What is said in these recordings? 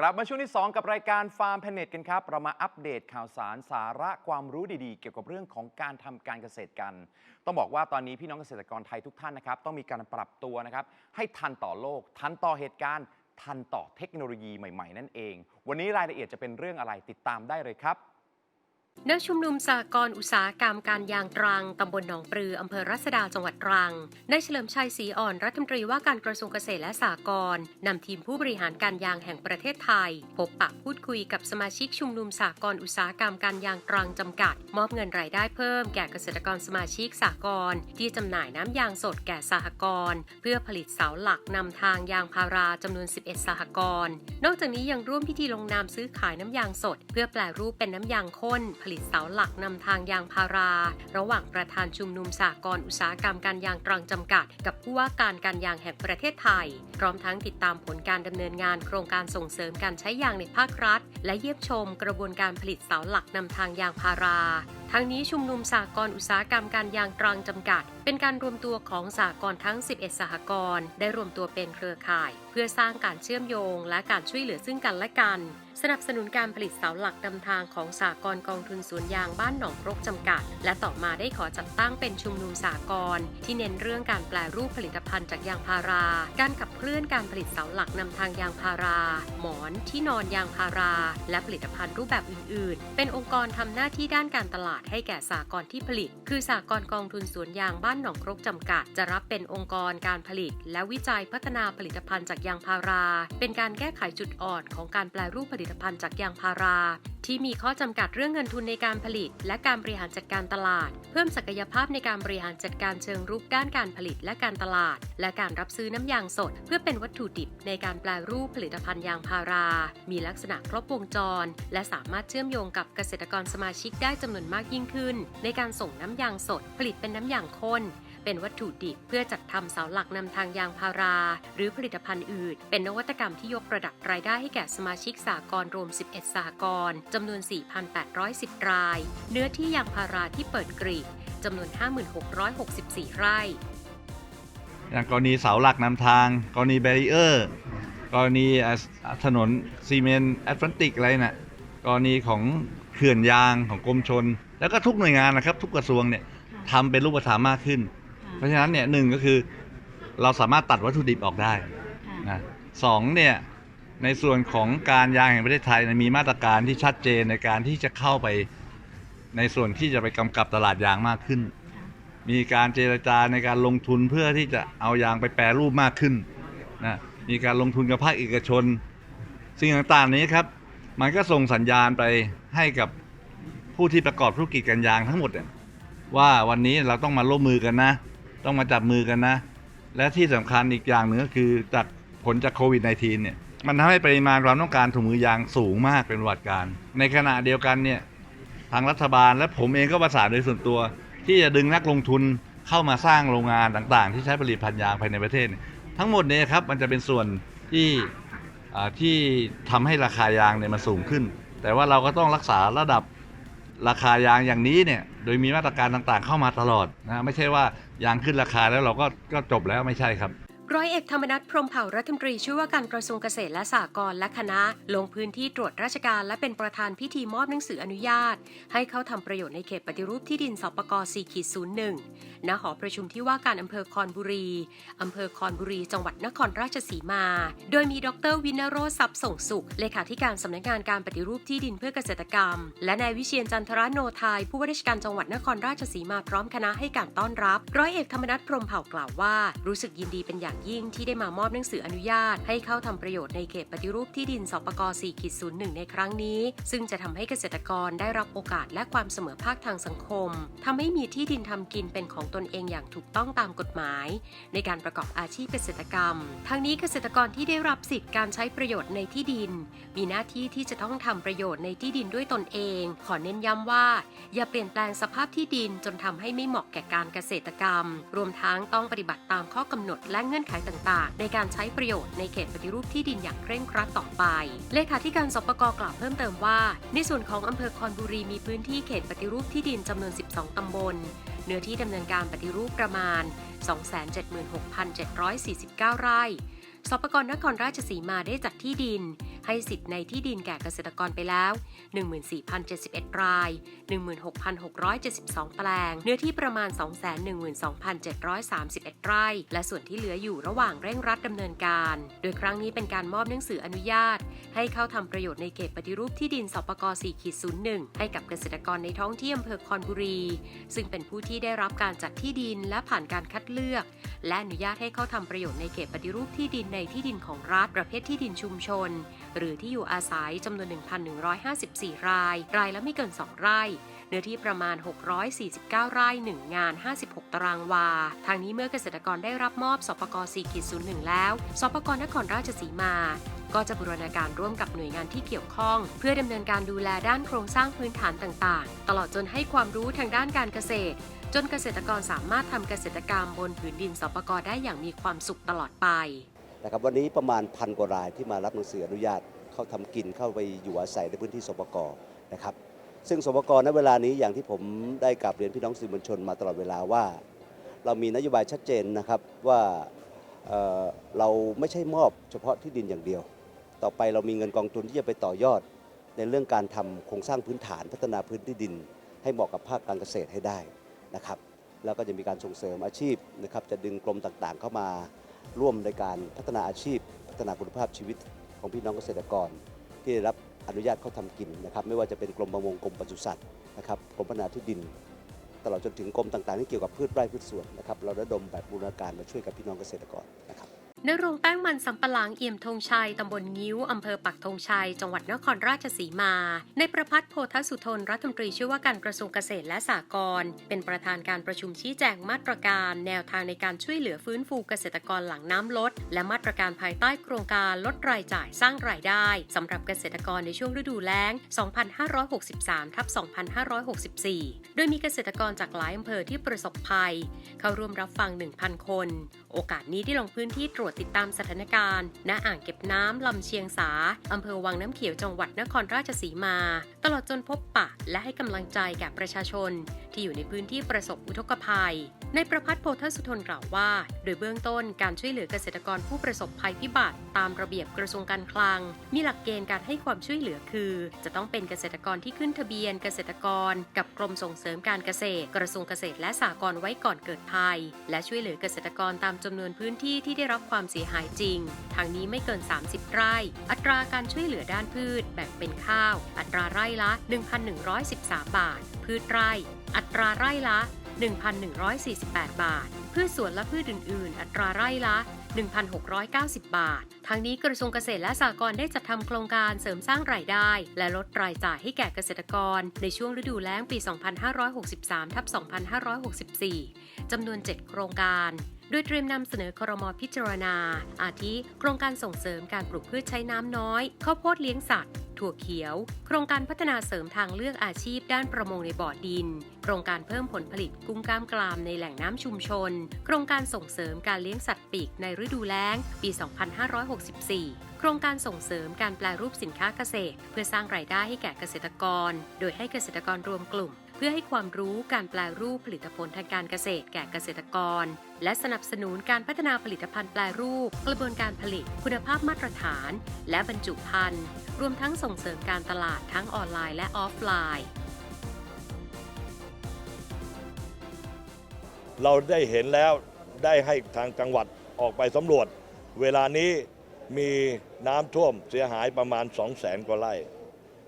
กลับมาช่วงที่ 2 กับรายการฟาร์มแพเน็ตกันครับ เรามาอัปเดตข่าวสารสาระความรู้ดีๆ เกี่ยวกับเรื่องของการทำการเกษตรกัน ต้องบอกว่าตอนนี้พี่น้องเกษตรกรไทยทุกท่านนะครับ ต้องมีการปรับตัวนะครับ ให้ทันต่อโลก ทันต่อเหตุการณ์ ทันต่อเทคโนโลยีใหม่ ๆ นั่นเอง วันนี้รายละเอียดจะเป็นเรื่องอะไรติดตามได้เลยครับ ณชุมนุมสหกรอุตสาหกรรมการยางตรัง ตำบลหนองปลือ อำเภอรัศดา จังหวัดตรังได้เฉลิมชัยศรีอ่อน รัฐมนตรีว่าการกระทรวงเกษตรและสหกรณ์นำทีมผู้บริหารการยางแห่งประเทศไทย พบปะพูดคุยกับสมาชิกชุมนุมสหกรอุตสาหกรรมการยางตรังจำกัด มอบเงินรายได้เพิ่มแก่เกษตรกรสมาชิกสหกรณ์ที่จำหน่ายน้ำยางสดแก่สหกรณ์เพื่อผลิตเสาหลักนำทางยางพาราจำนวน 11 สหกรณ์นอกจากนี้ยังร่วมพิธีลงนามซื้อขายน้ำยางสด เพื่อแปลรูปเป็นน้ำยางข้นลิตเสาหลักนำทางยางพารา ระหว่างประธานชุมนุมสากรอุตสาหกรรมการยางตรังจำกัด กับผู้ว่าการการยางแห่งประเทศไทย พร้อมทั้งติดตามผลการดำเนินงานโครงการส่งเสริมการใช้ยางในภาครัฐ และเยี่ยมชมกระบวนการผลิตเสาหลักนำทางยางพาราทั้งนี้ชุมนุมสากรณ์อุตสาหกรรมการยางตรังจำกัด เป็นการรวมตัวของสากรณ์ทั้ง 11 สหกรณ์ได้รวมตัวเป็นเครือข่าย เพื่อสร้างการเชื่อมโยง และการช่วยเหลือซึ่งกันและกัน สนับสนุนการผลิตเสาหลักนำทางของสากรกองทุนสวนยางบ้านหนองครกจำกัด และต่อมาได้ขอจัดตั้งเป็นชุมนุมสากรที่เน้นเรื่องการแปลรูปผลิตภัณฑ์จากยางพารา การขับเคลื่อนการผลิตเสาหลักนำทางยางพารา หมอน ที่นอนยางพารา และผลิตภัณฑ์รูปแบบอื่น ๆ เป็นองค์กรทำหน้าที่ด้านการตลาดให้แก่สากรณ์ที่ผลิต คือสากรณ์กองทุนสวนยางบ้านหนองครกจำกัด จะรับเป็นองค์กรการผลิต และวิจัยพัฒนาผลิตภัณฑ์จากยางพารา เป็นการแก้ไขจุดอ่อนของการแปลรูปผลิตภัณฑ์จากยางพารา ที่มีข้อจำกัดเรื่องเงินทุนในการผลิต และการบริหารจัดการตลาด เพิ่มศักยภาพในการบริหารจัดการเชิงรุกด้านการผลิตและการตลาด และการรับซื้อน้ำยางสดเพื่อเป็นวัตถุดิบในการแปลรูปผลิตภัณฑ์ยางพารา มีลักษณะครบวงจร และสามารถเชื่อมโยงกับเกษตรกรสมาชิกได้จำนวนมากยิ่งขึ้น ในการส่งน้ำยางสด ผลิตเป็นน้ำยางข้น เป็นวัตถุดิบเพื่อจัดทำเสาหลักนำทางยางพารา หรือผลิตภัณฑ์อื่น เป็นนวัตกรรมที่ยกระดับรายได้ให้แก่สมาชิกสากลรวม 11สากลจำนวน 4,810 ราย เนื้อที่ยางพาราที่เปิดกรีดจำนวน 5664 ไร่ อย่างกรณีเสาหลักนำทาง กรณีแบรีเออร์ กรณีอะถนนซีเมนต์แอตแลนติกอะไรนะ่ะกรณีของเขื่อนยางของกรมชน แล้วก็ทุกหน่วยงานนะครับ ทุกกระทรวงเนี่ยทำเป็นรูปธรรมมากขึ้น เพราะฉะนั้นเนี่ยหนึ่งก็คือเราสามารถตัดวัตถุดิบออกได้นะสองเนี่ยในส่วนของการยางแห่งประเทศไทยเนี่ยมีมาตรการที่ชัดเจนในการที่จะเข้าไปในส่วนที่จะไปกำกับตลาดยางมากขึ้น มีการเจรจาในการลงทุนเพื่อที่จะเอายางไปแปรรูปมากขึ้นนะมีการลงทุนกับภาคเอกชน สิ่งต่างๆนี้ครับ มันก็ส่งสัญญาณไปให้กับผู้ที่ประกอบธุรกิจการยางทั้งหมดเนี่ยว่าวันนี้เราต้องมาร่วมมือกันนะ ต้องมาจับมือกันนะ และที่สำคัญอีกอย่างหนึ่งก็คือจากผลจากโควิด -19 เนี่ยมันทำให้ปริมาณความต้องการถุงมือยางสูงมากเป็นประวัติการณ์ในขณะเดียวกันเนี่ยทางรัฐบาลและผมเองก็ประสานโดยส่วนตัว ที่จะดึงนักลงทุนเข้ามาสร้างโรงงานต่างๆ ที่ใช้ผลิตพันยางภายในประเทศ ทั้งหมดเนี่ยครับมันจะเป็นส่วนที่ที่ทำให้ราคายางเนี่ยมันสูงขึ้น แต่ว่าเราก็ต้องรักษาระดับราคายางอย่างนี้เนี่ยโดยมีมาตรการต่างๆ เข้ามาตลอดนะไม่ใช่ว่ายางขึ้นราคาแล้วเราก็ก็จบแล้วไม่ใช่ครับ ร้อยเอกธรรมนัฐพรมเผ่ารัฐมนตรีช่วยว่าการกระทรวงเกษตรและสหกรณ์และคณะ ลงพื้นที่ตรวจราชการและเป็นประธานพิธีมอบหนังสืออนุญาต ให้เข้าทำประโยชน์ในเขตปฏิรูปที่ดินสปก4.01ณหอประชุมที่ว่าการอำเภอคอนบุรีอำเภอคอนบุรี จังหวัดนครราชสีมา โดยมีดรวินโรทรัพย์ส่งสุข เลขาธิการสำนักงานการปฏิรูปที่ดินเพื่อเกษตรกรรม และนายวิเชียนจันทรโนไทยผู้ว่าราชการจังหวัดนครราชสีมาพร้อมคณะให้การต้อนรับ ร้อยเอกธรรมนัฐพรมเผ่ากล่าวว่า รู้สึกยินดีเป็นอย่างยิ่งที่ได้มามอบหนังสืออนุญาต ให้เข้าทำประโยชน์ในเขตปฏิรูปที่ดินสปก4.01 ในครั้งนี้ ซึ่งจะทำให้เกษตรกรได้รับโอกาสและความเสมอภาคทางสังคมทำให้มีที่ดินทำกินเป็นของตนเองอย่างถูกต้องตามกฎหมาย ในการประกอบอาชีพเกษตรกรรม ทั้งนี้เกษตรกรที่ได้รับสิทธิ์การใช้ประโยชน์ในที่ดิน มีหน้าที่ที่จะต้องทำประโยชน์ในที่ดินด้วยตนเอง ขอเน้นย้ำว่า อย่าเปลี่ยนแปลงสภาพที่ดินจนทำให้ไม่เหมาะแก่การเกษตรกรรม รวมทั้งต้องปฏิบัติตามข้อกำหนดและเงื่อนไขต่างๆ ในการใช้ประโยชน์ในเขตปฏิรูปที่ดินอย่างเคร่งครัดต่อไป เลขาธิการสปกกล่าวเพิ่มเติมว่า ในส่วนของอำเภอคอนบุรีมีพื้นที่เขตปฏิรูปที่ดินจำนวน 12 ตำบล เนื้อที่ดำเนินการปฏิรูปประมาณ 276,749 ไร่สปกรนครราชสีมาได้จัดที่ดิน ให้สิทธิ์ในที่ดินแก่เกษตรกรไปแล้ว 14,071 ราย 16,672 แปลง เนื้อที่ประมาณ 212,731 ไร่ และส่วนที่เหลืออยู่ระหว่างเร่งรัดดำเนินการ โดยครั้งนี้เป็นการมอบหนังสืออนุญาต ให้เข้าทำประโยชน์ในเขตปฏิรูปที่ดินสปก4-01 ให้กับเกษตรกรในท้องที่อำเภอคอนบุรี ซึ่งเป็นผู้ที่ได้รับการจัดที่ดินและผ่านการคัดเลือก และอนุญาตให้เข้าทำประโยชน์ในเขตปฏิรูปที่ดินในที่ดินของรัฐประเภทที่ดินชุมชนหรือที่อยู่อาศัยจำนวน 1,154 ราย รายละไม่เกิน 2 ไร่ เนื้อที่ประมาณ 649 ไร่ 1 งาน 56 ตารางวา ทางนี้เมื่อเกษตรกรได้รับมอบสปก4.01 แล้ว สปกรนครราชสีมาก็จะบูรณาการร่วมกับหน่วยงานที่เกี่ยวข้อง เพื่อดำเนินการดูแลด้านโครงสร้างพื้นฐานต่างๆ ตลอดจนให้ความรู้ทางด้านการเกษตร จนเกษตรกรสามารถทำเกษตรกรรมบนผืนดินสปกรได้อย่างมีความสุขตลอดไป นะครับวันนี้ประมาณพันกว่ารายที่มารับหนังสืออนุญาตเข้าทำกินเข้าไปอยู่อาศัยในพื้นที่สปกนะครับซึ่งสปกณเวลานี้อย่างที่ผมได้กราบเรียนพี่น้องสื่อมวลชนมาตลอดเวลาว่า เรามีนโยบายชัดเจนนะครับว่าเเราไม่ใช่มอบเฉพาะที่ดินอย่างเดียว ต่อไปเรามีเงินกองทุนที่จะไปต่อยอด ในเรื่องการทำโครงสร้างพื้นฐานพัฒนาพื้นที่ดิน ให้เหมาะกับภาคการเกษตรให้ได้นะครับแล้วก็จะมีการส่งเสริมอาชีพนะครับจะดึงกรมต่างๆ เข้ามา ร่วมในการพัฒนาอาชีพ พัฒนาคุณภาพชีวิตของพี่น้องเกษตรกร ที่ได้รับอนุญาตเข้าทำกินนะครับ ไม่ว่าจะเป็นกรมประมงกรมปศุสัตว์นะครับกรมพัฒนาที่ดิน ตลอดจนถึงกรมต่างๆที่เกี่ยวกับพืชไร่พืชสวนนะครับเราระดมแบบบูรณาการมาช่วยกับพี่น้องเกษตรกรนะครับ ณโรงแป้งมันสำปะหลังเอี่ยมธงชัย ตำบลงิ้ว อำเภอปักธงชัย จังหวัดนครราชสีมา ในประพัฒน์โพธสุทน รัฐมนตรีช่วยว่าการกระทรวงเกษตรและสหกรณ์ เป็นประธานการประชุมชี้แจงมาตรการ แนวทางในการช่วยเหลือฟื้นฟูเกษตรกรหลังน้ำลด และมาตรการภายใต้โครงการลดรายจ่ายสร้างรายได้สำหรับเกษตรกรในช่วงฤดูแล้ง 2563ทับ2564 โดยมีเกษตรกรจากหลายอำเภอที่ประสบภัย เข้าร่วมรับฟัง 1,000 คน โอกาสนี้ได้ลงพื้นที่ตรวจติดตามสถานการณ์ ณ อ่างเก็บน้ำลำเชียงสา อำเภอวังน้ำเขียวจังหวัดนครราชสีมา ตลอดจนพบปะและให้กำลังใจแก่ประชาชน ที่อยู่ในพื้นที่ประสบอุทกภัย ในประพัฒน์โพธสุทนกล่าวว่า โดยเบื้องต้นการช่วยเหลือเกษตรกรผู้ประสบภัยพิบัติตามระเบียบกระทรวงการคลัง มีหลักเกณฑ์การให้ความช่วยเหลือคือ จะต้องเป็นเกษตรกรที่ขึ้นทะเบียนเกษตรกร กับกรมส่งเสริมการเกษตร กระทรวงเกษตรและสหกรณ์ไว้ก่อนเกิดภัย และช่วยเหลือเกษตรกรตามจำนวนพื้นที่ที่ได้รับความเสียหายจริง ทางนี้ไม่เกิน 30 ไร่ อัตราการช่วยเหลือด้านพืชแบ่งเป็นข้าว อัตราไร่ละ 1,113 บาท พืชไร่ อัตราไร่ละ 1,148 บาท พืชสวนและพืชอื่น ๆ อัตราไร่ละ 1,690 บาททางนี้กระทรวงเกษตรและสหกรณ์ได้จัดทำโครงการเสริมสร้างรายได้ และลดรายจ่ายให้แก่เกษตรกร ในช่วงฤดูแล้งปี 2563ทับ2564 จำนวน 7 โครงการโดยเตรียมนำเสนอครมพิจารณา อาทิ โครงการส่งเสริมการปลูกพืชใช้น้ำน้อย ข้าวโพดเลี้ยงสัตว์ ถั่วเขียว โครงการพัฒนาเสริมทางเลือกอาชีพด้านประมงในบ่อดิน โครงการเพิ่มผลผลิตกุ้งกล้ามกรามในแหล่งน้ำชุมชน โครงการส่งเสริมการเลี้ยงสัตว์ปีกในฤดูแล้ง ปี 2564 โครงการส่งเสริมการแปลรูปสินค้าเกษตร เพื่อสร้างรายได้ให้แก่เกษตรกร โดยให้เกษตรกรรวมกลุ่ม เพื่อให้ความรู้การแปลรูปผลิตผลทางการเกษตรแก่เกษตรกร และสนับสนุนการพัฒนาผลิตภัณฑ์แปลรูป กระบวนการผลิต คุณภาพมาตรฐาน และบรรจุภัณฑ์ รวมทั้งส่งเสริมการตลาดทั้งออนไลน์และออฟไลน์ เราได้เห็นแล้วได้ให้ทางจังหวัดออกไปสำรวจ เวลานี้มีน้ำท่วมเสียหายประมาณ 2 0 0แสนกว่าไร่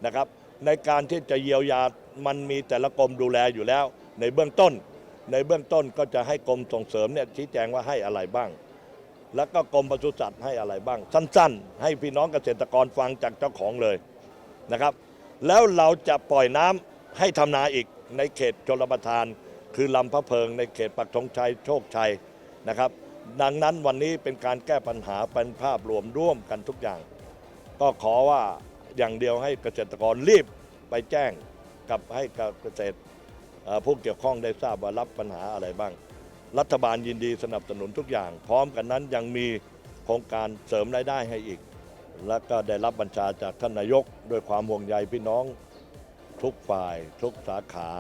นะครับ ในการที่จะเยียวยา มันมีแต่ละกรมดูแลอยู่แล้ว ในเบื้องต้น ในเบื้องต้นก็จะให้กรมส่งเสริมเนี่ยชี้แจงว่าให้อะไรบ้าง แล้วก็กรมปศุสัตว์ให้อะไรบ้าง สั้นๆ ให้พี่น้องเกษตรกรฟังจากเจ้าของเลยนะครับ แล้วเราจะปล่อยน้ำให้ทำนาอีกในเขตชลประทาน คือลำพะเพิง ในเขตปักธงชัยโชคชัยนะครับดังนั้นวันนี้เป็นการแก้ปัญหาเป็นภาพรวมร่วมกันทุกอย่าง ก็ขอว่าอย่างเดียวให้เกษตรกรรีบไปแจ้ง กับให้กับเกษตรผู้เกี่ยวข้องได้ทราบว่ารับปัญหาอะไรบ้าง รัฐบาลยินดีสนับสนุนทุกอย่าง พร้อมกันนั้นยังมีโครงการเสริมรายได้ให้อีก และก็ได้รับบัญชาจากท่านนายกด้วยความห่วงใยพี่น้องทุกฝ่าย ทุกสาขา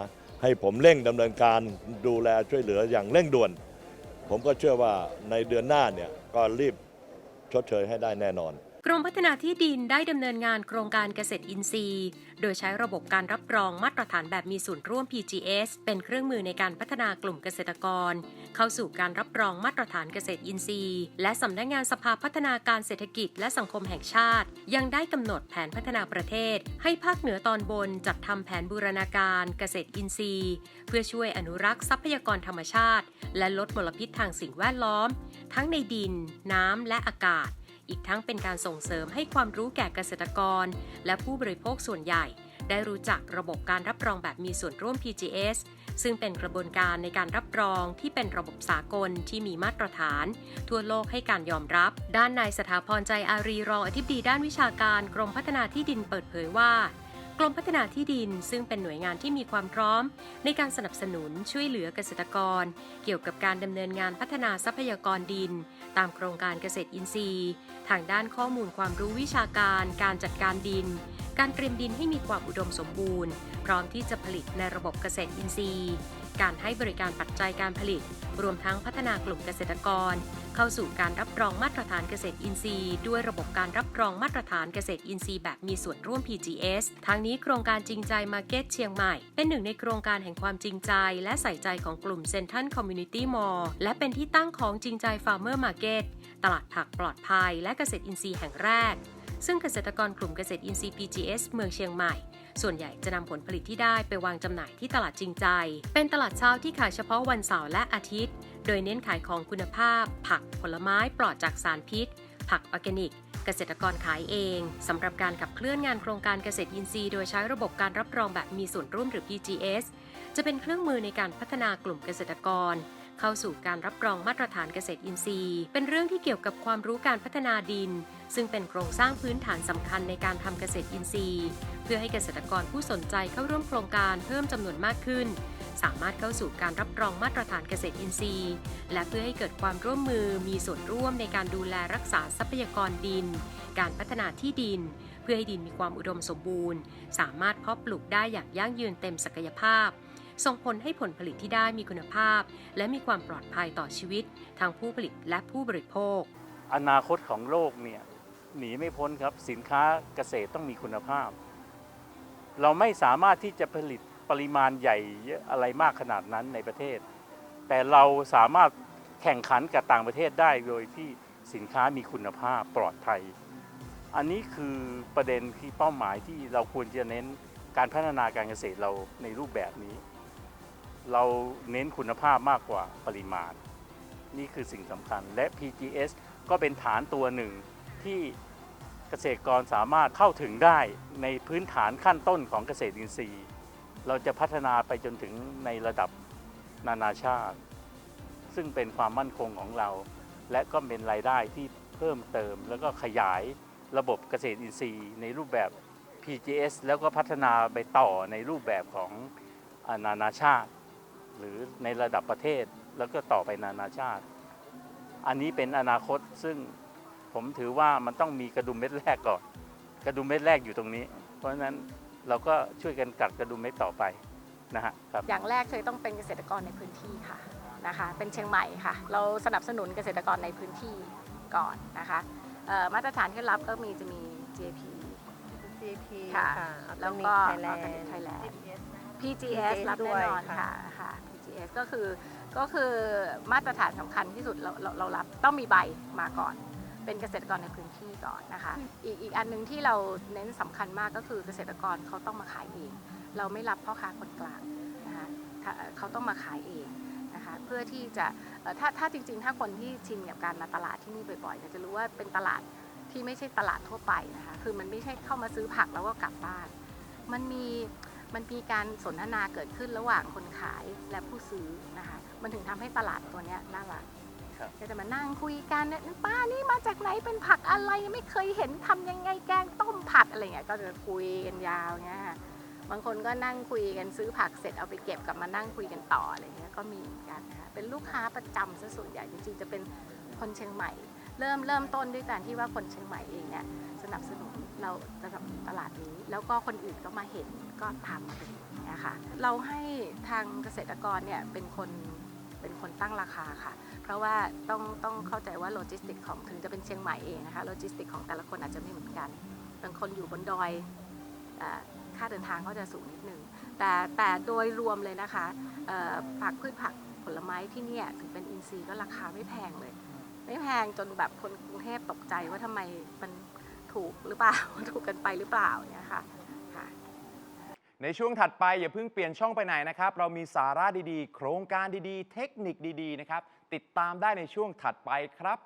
ให้ผมเร่งดำเนินการดูแลช่วยเหลืออย่างเร่งด่วน ผมก็เชื่อว่าในเดือนหน้าเนี่ยก็รีบชดเชยให้ได้แน่นอน รมพัฒนาที่ดินได้ดำเนินงานโครงการเกษตรอินทรีย์ โดยใช้ระบบการรับรองมาตรฐานแบบมีส่วนร่วม PGS เป็นเครื่องมือในการพัฒนากลุ่มเกษตรกร เข้าสู่การรับรองมาตรฐานเกษตรอินทรีย์ และสำนักงานสภาพัฒนาการเศรษฐกิจและสังคมแห่งชาติ ยังได้กำหนดแผนพัฒนาประเทศ ให้ภาคเหนือตอนบนจัดทำแผนบูรณาการเกษตรอินทรีย์ เพื่อช่วยอนุรักษ์ทรัพยากรธรรมชาติ และลดมลพิษทางสิ่งแวดล้อม ทั้งในดิน น้ำและอากาศ อีกทั้งเป็นการส่งเสริมให้ความรู้แก่เกษตรกร และผู้บริโภคส่วนใหญ่ ได้รู้จักระบบการรับรองแบบมีส่วนร่วม PGS ซึ่งเป็นกระบวนการในการรับรองที่เป็นระบบสากลที่มีมาตรฐาน ทั่วโลกให้การยอมรับ ด้านนายสถาพรใจอารีรองอธิบดีด้านวิชาการกรมพัฒนาที่ดินเปิดเผยว่า กรมพัฒนาที่ดินซึ่งเป็นหน่วยงานที่มีความพร้อม ในการสนับสนุนช่วยเหลือเกษตรกร เกี่ยวกับการดำเนินงานพัฒนาทรัพยากรดิน ตามโครงการเกษตรอินทรีย์ ทางด้านข้อมูลความรู้วิชาการ การจัดการดิน การเตรียมดินให้มีความอุดมสมบูรณ์ พร้อมที่จะผลิตในระบบเกษตรอินทรีย์ การให้บริการปัจจัยการผลิต รวมทั้งพัฒนากลุ่มเกษตรกร เข้าสู่การรับรองมาตรฐานเกษตรอินทรีย์ ด้วยระบบการรับรองมาตรฐานเกษตรอินทรีย์แบบมีส่วนร่วม PGS ทั้งนี้โครงการจริงใจมาร์เก็ตเชียงใหม่ เป็นหนึ่งในโครงการแห่งความจริงใจ และใส่ใจของกลุ่มเซนทันคอมมูนิตี้มอลและเป็นที่ตั้งของจริงใจฟาร์มเมอร์มาร์เก็ตตลาดผักปลอดภัย และเกษตรอินทรีย์แห่งแรก ซึ่งเกษตรกรกลุ่มเกษตรอินทรีย์ PGS เมืองเชียงใหม่ส่วนใหญ่จะนำผลผลิตที่ได้ไปวางจำหน่ายที่ตลาดจริงใจ เป็นตลาดเช้าที่ขายเฉพาะวันเสาร์และอาทิตย์ โดยเน้นขายของคุณภาพ ผักผลไม้ปลอดจากสารพิษ ผักออร์แกนิก เกษตรกรขายเองสำหรับการขับเคลื่อนงานโครงการเกษตรอินทรีย์โดยใช้ระบบการรับรองแบบมีส่วนร่วมหรือ PGS จะเป็นเครื่องมือในการพัฒนากลุ่มเกษตรกรเข้าสู่การรับรองมาตรฐานเกษตรอินทรีย์ เป็นเรื่องที่เกี่ยวกับความรู้การพัฒนาดิน ซึ่งเป็นโครงสร้างพื้นฐานสำคัญในการทำเกษตรอินทรีย์ เพื่อให้เกษตรกรผู้สนใจเข้าร่วมโครงการเพิ่มจำนวนมากขึ้น สามารถเข้าสู่การรับรองมาตรฐานเกษตรอินทรีย์ และเพื่อให้เกิดความร่วมมือมีส่วนร่วมในการดูแลรักษาทรัพยากรดิน การพัฒนาที่ดิน เพื่อให้ดินมีความอุดมสมบูรณ์ สามารถเพาะปลูกได้อย่างยั่งยืนเต็มศักยภาพส่งผลให้ผลผลิตที่ได้มีคุณภาพ และมีความปลอดภัยต่อชีวิตทางผู้ผลิตและผู้บริโภค อนาคตของโลกเนี่ย หนีไม่พ้นครับ สินค้าเกษตรต้องมีคุณภาพ เราไม่สามารถที่จะผลิตปริมาณใหญ่อะอะไรมากขนาดนั้นในประเทศ แต่เราสามารถแข่งขันกับต่างประเทศได้โดยที่สินค้ามีคุณภาพปลอดภัย อันนี้คือประเด็นที่เป้าหมายที่เราควรจะเน้นการพัฒนาการเกษตรเราในรูปแบบนี้ เราเน้นคุณภาพมากกว่าปริมาณ นี่คือสิ่งสำคัญและ PGS ก็เป็นฐานตัวหนึ่ง ที่เกษตรกรสามารถเข้าถึงได้ในพื้นฐานขั้นต้นของเกษตรอินทรีย์ เราจะพัฒนาไปจนถึงในระดับนานาชาติ ซึ่งเป็นความมั่นคงของเรา และก็เป็นรายได้ที่เพิ่มเติม แล้วก็ขยายระบบเกษตรอินทรีย์ ในรูปแบบ PGS แล้วก็พัฒนาไปต่อในรูปแบบของนานาชาติ หรือในระดับประเทศแล้วก็ต่อไปนานาชาติ อันนี้เป็นอนาคตซึ่ง ผมถือว่ามันต้องมีกระดุมเม็ดแรกก่อน กระดุมเม็ดแรกอยู่ตรงนี้ เพราะฉะนั้นเราก็ช่วยกันกัดกระดุมเม็ดต่อไปนะฮะครับอย่างแรกคือต้องเป็นเกษตรกรในพื้นที่ค่ะนะคะ เป็นเชียงใหม่ค่ะ เราสนับสนุนเกษตรกรในพื้นที่ก่อนนะคะเอ่อมาตรฐานที่รับก็มีจะมี GAP GP ค่ะแล้แล้ววก็ก็ Organic Organic Thailand Thailand PGS PGS รับแน่นอนด้วยค่ะค่ะค่ะ PGS ก็คือก็คือมาตรฐานสำคัญที่สุดเราเราเรารับต้องมีใบมาก่อน เป็นเกษตรกรในพื้นที่ก่อนนะคะ อีกอีกอันหนึ่งที่เราเน้นสำคัญมากก็คือเกษตรกรเขาต้องมาขายเอง เราไม่รับพ่อค้าคนกลางนะคะเขาต้องมาขายเองนะคะเพื่อที่จะถ้าถ้าจริง ๆ ถ้าคนที่ชินกับการมาตลาดที่นี่บ่อยๆจะรู้ว่าเป็นตลาดที่ไม่ใช่ตลาดทั่วไปนะคะคือมันไม่ใช่เข้ามาซื้อผักแล้วก็กลับบ้าน มันมีมันมีการสนทนาเกิดขึ้นระหว่างคนขายและผู้ซื้อนะคะมันถึงทำให้ตลาดตัวนี้น่ารัก ครับก็จะมานั่งคุยกันเนี่ยป้านี่มาจากไหนเป็นผักอะไรไม่เคยเห็นทำยังไงแกงต้มผัดอะไรเงี้ยก็จะคุยกันยาวเงี้ยบางคนก็นั่งคุยกันซื้อผักเสร็จเอาไปเก็บกลับมานั่งคุยกันต่ออะไรเงี้ยก็มีเหมือนกันนะคะเป็นลูกค้าประจำซะส่วนใหญ่จริงๆจะเป็นคนเชียงใหม่ เริ่มเริ่มต้นด้วยการที่ว่าคนเชียงใหม่เองเนี่ยสนับสนุนเราสนับตลาดนี้ แล้วก็คนอื่นก็มาเห็นก็ทำกันอย่างเงี้ยค่ะเราให้ทางเกษตรกรเนี่ยเป็นคนเป็นคนตั้งราคาค่ะ เพราะว่าต้องต้องเข้าใจว่าโลจิสติกของถึงจะเป็นเชียงใหม่เองนะคะโลจิสติกของแต่ละคนอาจจะไม่เหมือนกันบางคนอยู่บนดอยค่าเดินทางก็จะสูงนิดนึงแต่แต่โดยรวมเลยนะคะผักพืชผักผลไม้ที่นี่ถึงเป็นอินทรีย์ก็ราคาไม่แพงเลย ไม่แพงจนแบบคนกรุงเทพตกใจว่าทำไมมันถูกหรือเปล่าถูกกันไปหรือเปล่าเนี่ยค่ะค่ะในช่วงถัดไปอย่าเพิ่งเปลี่ยนช่องไปไหนนะครับ เรามีสาระดีๆ โครงการดีๆ เทคนิคดีๆ นะครับ ติดตามได้ในช่วงถัดไปครับ